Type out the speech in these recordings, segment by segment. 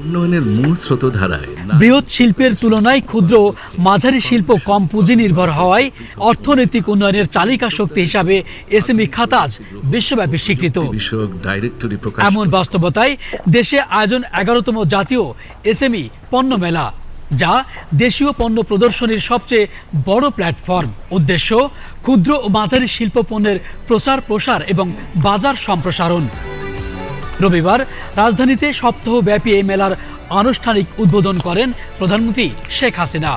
উন্নয়নের মূল স্রোতধারায় বৃহৎ শিল্পের তুলনায় ক্ষুদ্র মাঝারি শিল্প কম পুঁজি নির্ভর হওয়ায় অর্থনৈতিক উন্নয়নের চালিকা শক্তি হিসাবে এসএমই খাত আজ বিশ্বব্যাপী স্বীকৃত। এমন বাস্তবতায় দেশে আয়োজন এগারোতম জাতীয় এসএমই পণ্য মেলা যা দেশীয় পণ্য প্রদর্শনীর সবচেয়ে বড় প্ল্যাটফর্ম উদ্দেশ্য ক্ষুদ্র ও মাঝারি শিল্প পণ্যের প্রচার প্রসার এবং বাজার সম্প্রসারণ। রবিবার রাজধানীতে সপ্তাহব্যাপী এই মেলার আনুষ্ঠানিক উদ্বোধন করেন প্রধানমন্ত্রী শেখ হাসিনা।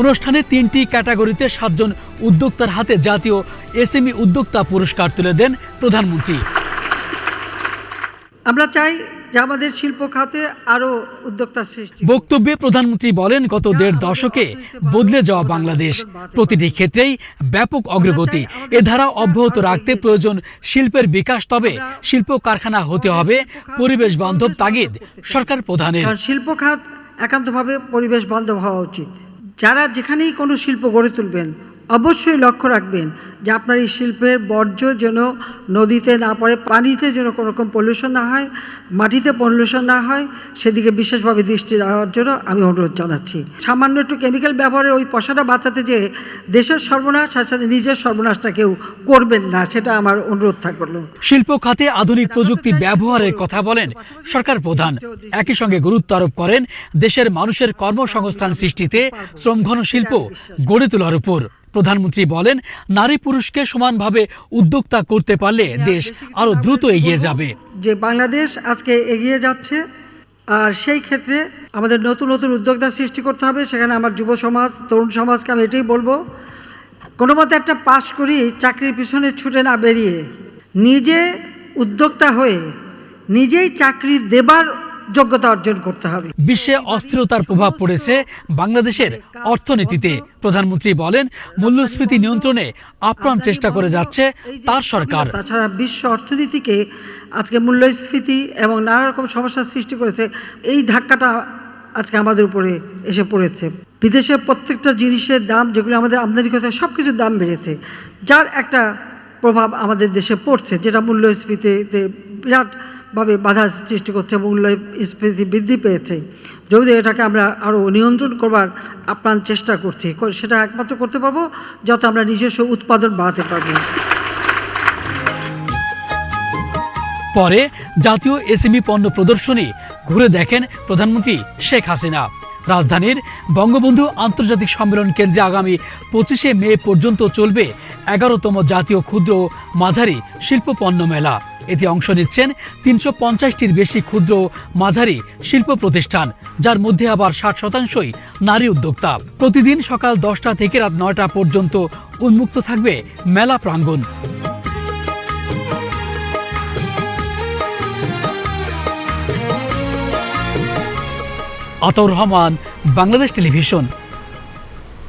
অনুষ্ঠানে তিনটি ক্যাটাগরিতে সাতজন উদ্যোক্তার হাতে জাতীয় এসএমই উদ্যোক্তা পুরস্কার তুলে দেন প্রধানমন্ত্রী। আমরা চাই যে আমাদের শিল্প খাতে আরও উদ্যোক্তা সৃষ্টি বক্তব্যে প্রধানমন্ত্রী বলেন গত দেড় দশকে বদলে যাওয়া বাংলাদেশ প্রতিটি ক্ষেত্রেই ব্যাপক অগ্রগতি। এ ধারা অব্যাহত রাখতে প্রয়োজন শিল্পের বিকাশ তবে শিল্প কারখানা হতে হবে পরিবেশ বান্ধব তাগিদ সরকার প্রধানের। শিল্প খাত একান্তভাবে পরিবেশ বান্ধব হওয়া উচিত। যারা যেখানেই কোনো শিল্প গড়ে তুলবেন অবশ্যই লক্ষ্য রাখবেন যে আপনার এই শিল্পের বর্জ্য যেন নদীতে না পড়ে, পানিতে যেন কোনো রকম পলিউশন না হয়, মাটিতে পলিউশন না হয়, সেদিকে বিশেষভাবে দৃষ্টি দেওয়ার জন্য আমি অনুরোধ জানাচ্ছি। সামান্য একটু কেমিক্যাল ব্যবহারের ওই পয়সাটা বাঁচাতে যে দেশের সর্বনাশ সাথে সাথে নিজের সর্বনাশটা কেউ করবেন না, সেটা আমার অনুরোধ থাকল শিল্প খাতে আধুনিক প্রযুক্তি ব্যবহারের কথা বলেন সরকার প্রধান। একই সঙ্গে গুরুত্ব আরোপ করেন দেশের মানুষের কর্মসংস্থান সৃষ্টিতে শ্রমঘন শিল্প গড়ে তোলার উপর। প্রধানমন্ত্রী বলেন নারী পুরুষকে সমানভাবে উদ্যোক্তা করতে পারলে দেশ আরও দ্রুত এগিয়ে যাবে। যে বাংলাদেশ আজকে এগিয়ে যাচ্ছে আর সেই ক্ষেত্রে আমাদের নতুন নতুন উদ্যোক্তা সৃষ্টি করতে হবে সেখানে আমার যুব সমাজ তরুণ সমাজকে আমি এটাই বলব কোনো মতে একটা পাশ করি চাকরির পিছনে ছুটে না বেরিয়ে নিজে উদ্যোক্তা হয়ে নিজেই চাকরি দেবার যোগ্যতা অর্জন করতে হবে। বিশ্বে অস্থিরতার প্রভাব পড়েছে বাংলাদেশের অর্থনীতিতে। প্রধানমন্ত্রী বলেন মূল্যস্ফীতি নিয়ন্ত্রণে আপ্রাণ চেষ্টা করে যাচ্ছে তার সরকার। তাছাড়া বিশ্ব অর্থনীতিকে আজকে মূল্যস্ফীতি এবং নানা রকম সমস্যার সৃষ্টি করেছে এই ধাক্কাটা আজকে আমাদের উপরে এসে পড়েছে। বিদেশে প্রত্যেকটা জিনিসের দাম যেগুলো আমাদের আমদানি করতে হয় সব কিছুর দাম বেড়েছে যার একটা প্রভাব আমাদের দেশে পড়ছে যেটা মূল্যস্ফীতিতে বিরাটভাবে বাধা সৃষ্টি করছে মূল্যস্ফীতি বৃদ্ধি পেয়েছে। যদি এটাকে আমরা আরও নিয়ন্ত্রণ করবার আপ্রাণ চেষ্টা করছি, সেটা একমাত্র করতে পারব যাতে আমরা নিজস্ব উৎপাদন বাড়াতে পারব। পরে জাতীয় এসএমই পণ্য প্রদর্শনী ঘুরে দেখেন প্রধানমন্ত্রী শেখ হাসিনা। রাজধানীর বঙ্গবন্ধু আন্তর্জাতিক সম্মেলন কেন্দ্রে আগামী পঁচিশে মে পর্যন্ত চলবে এগারোতম জাতীয় ক্ষুদ্র মাঝারি শিল্প পণ্য মেলা। এতে অংশ নিচ্ছেন তিনশো পঞ্চাশটির বেশি ক্ষুদ্র মাঝারি শিল্প প্রতিষ্ঠান, যার মধ্যে আবার ষাট শতাংশই নারী উদ্যোক্তা। প্রতিদিন সকাল দশটা থেকে রাত নয়টা পর্যন্ত উন্মুক্ত থাকবে মেলা প্রাঙ্গণ। আতর রহমান, বাংলাদেশ টেলিভিশন।